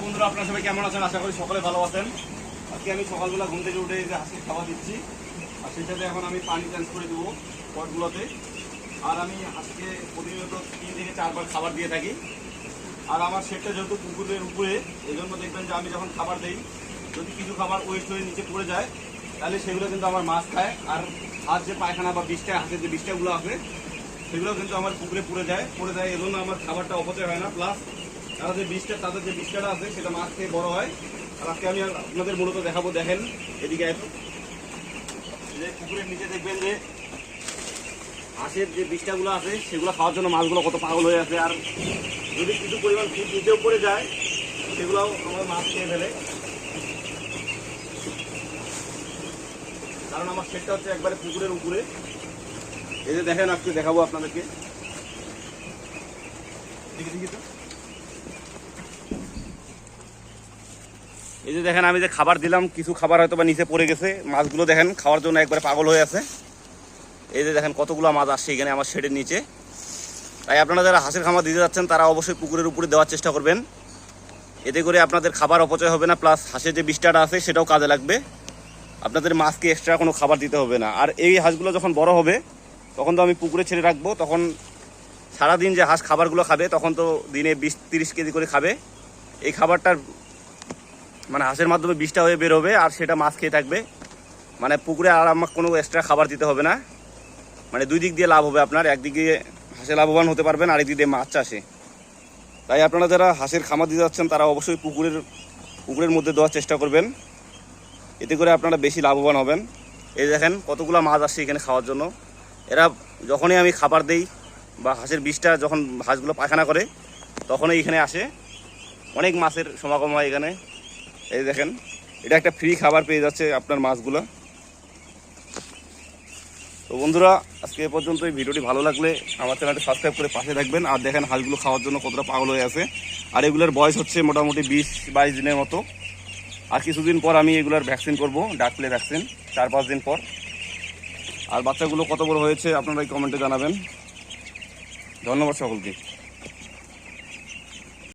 বন্ধুরা, আপনার সবাই কেমন আছেন? আশা করি সকলে ভালো আছেন। আজকে আমি সকালবেলা ঘুম থেকে উঠে যে হাসির খাবার দিচ্ছি, আর সেই সাথে এখন আমি পানি চেঞ্জ করে দেবো পটগুলোতে। আর আমি হাসিকে প্রতিনিয়ত তিন থেকে চারবার খাবার দিয়ে থাকি। আর আমার সেটটা যেহেতু পুকুরের উপরে, এই জন্য দেখবেন যে আমি যখন খাবার দিই, যদি কিছু খাবার ওয়েস্ট হয়ে নিচে পড়ে যায়, তাহলে সেগুলো কিন্তু আমার মাছ খায়। আর হাত যে পায়খানা বা বিষটা, হাতের যে বিষটাগুলো আছে, সেগুলো কিন্তু আমার পুকুরে পড়ে যায় পড়ে যায় এজন্য আমার খাবারটা অপচয় হয় না। প্লাস তারা যে বিষটা তাদের যে বিষটা আছে, সেটা মাছ খেয়ে বড় হয়। আর আজকে আমি আপনাদের মূলত দেখাবো, দেখেন, এদিকে যে পুকুরের নিচে দেখবেন যে হাঁসের যে বিষটাগুলো আছে, সেগুলো খাওয়ার জন্য মাছগুলো কত পাগল হয়ে আছে। আর যদি কিছু পরিমাণ ফিট নিচেও পড়ে যায়, সেগুলোও আমার মাছ খেয়ে ফেলে। কারণ আমার সেটটা হচ্ছে একবারে পুকুরের উপরে। এই যে দেখেন, আজকে দেখাবো আপনাদেরকে। দেখি তো। এই যে দেখেন, আমি যে খাবার দিলাম, কিছু খাবার হয়তো বা নিচে পড়ে গেছে। মাছগুলো দেখেন, খাওয়ার জন্য একবারে পাগল হয়ে আছে। এই যে দেখেন, কতগুলো মাছ আসছে এখানে আমার শেডের নিচে। তাই আপনারা যারা হাঁসের খামার দিতে যাচ্ছেন, তারা অবশ্যই পুকুরের উপরে দেওয়ার চেষ্টা করবেন। এতে করে আপনাদের খাবার অপচয় হবে না প্লাস হাঁসের যে বিষ্ঠাটা আছে, সেটাও কাজে লাগবে। আপনাদের মাছকে এক্সট্রা কোনো খাবার দিতে হবে না। আর এই হাঁসগুলো যখন বড় হবে, তখন তো আমি পুকুরে ছেড়ে রাখব। তখন সারাদিন যে হাঁস খাবারগুলো খাবে, তখন তো দিনে বিশ তিরিশ কেজি করে খাবে। এই খাবারটার মানে হাঁসের মাধ্যমে বিষটা হয়ে বেরোবে আর সেটা মাছ খেয়ে থাকবে। মানে পুকুরে আর আমাকে কোনো এক্সট্রা খাবার দিতে হবে না। মানে দুই দিক দিয়ে লাভ হবে আপনার একদিক দিয়ে হাঁসে লাভবান হতে পারবেন আরেক দিক দিয়ে মাছ চাষে। তাই আপনারা যারা হাঁসের খামার দিতে যাচ্ছেন, তারা অবশ্যই পুকুরের পুকুরের মধ্যে দেওয়ার চেষ্টা করবেন। এতে করে আপনারা বেশি লাভবান হবেন। এই দেখেন কতগুলো মাছ আসছে এখানে খাওয়ার জন্য। এরা যখনই আমি খাবার দেই বা হাঁসের বিষটা যখন হাঁসগুলো পায়খানা করে, তখনই এখানে আসে। অনেক মাছের সমাগম হয় এখানে। এই দেখেন, এটা একটা ফ্রি খাবার পেয়ে যাচ্ছে আপনার মাছগুলো। তো বন্ধুরা, আজকে এ পর্যন্ত এই ভিডিওটি ভালো লাগলে আমার চ্যানেলটি সাবস্ক্রাইব করে পাশে থাকবেন। আর দেখেন, হাঁসগুলো খাওয়ার জন্য কতটা পাগল হয়ে আছে। আর এগুলোর বয়স হচ্ছে মোটামুটি বিশ, বাইশ দিনের মতো। আর কিছুদিন পর আমি এগুলোর ভ্যাকসিন করব ডাকলে ভ্যাকসিন চার, পাঁচ দিন পর। আর বাচ্চাগুলো কত বড় হয়েছে আপনারা এই কমেন্টে জানাবেন। ধন্যবাদ সকলকে।